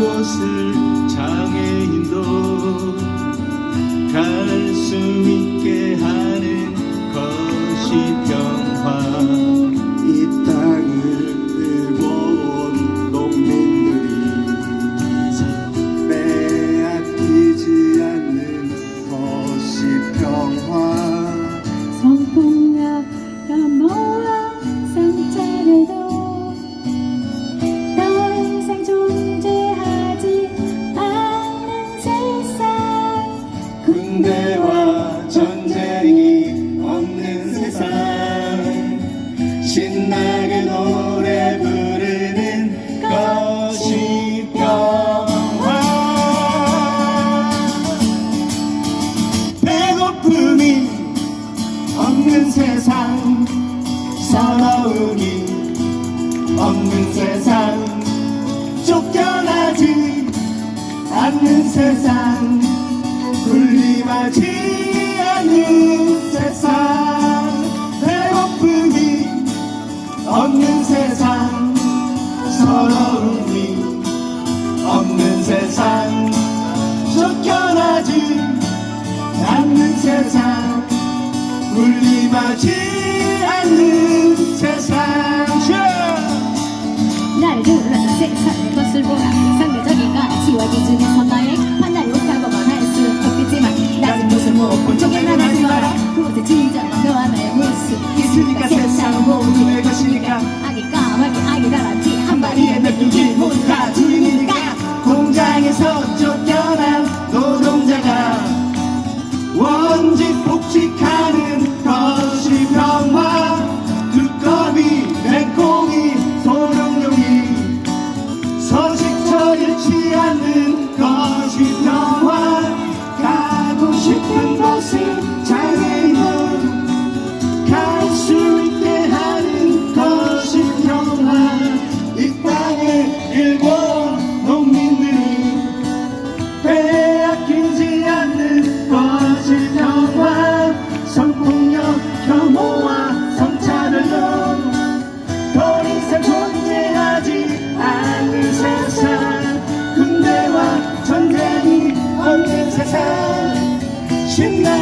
我是 서러움이 없는 세상 쫓겨나지 않는 세상 군림하지 않는 세상 배고픔이 없는 세상 서러움이 없는 세상 쫓겨나지 않는 세상 군림하지 않는 세상. 날 둘러싼 세상의 것을 보라 상대적인가 지와 기준에서 나의 하나를 못하고만 할수 없겠지만 낮은 곳을 못본 쪽에 나가지 마라. 그곳에 진정한 너와 나의 모습. 있으니까 세상은 모두 내 것이니까. 악이 까맣게 악이 달았지 한 마리에 모두 다 주인이니까. 공장에서 쫓겨난 노동자가 원직 복직 일과 농민들이 빼앗기지 않는 거실 평화 성폭력 혐오와 성찰을 넘더 이상 존재하지 않는 세상. 군대와 전쟁이 없는 세상. 신나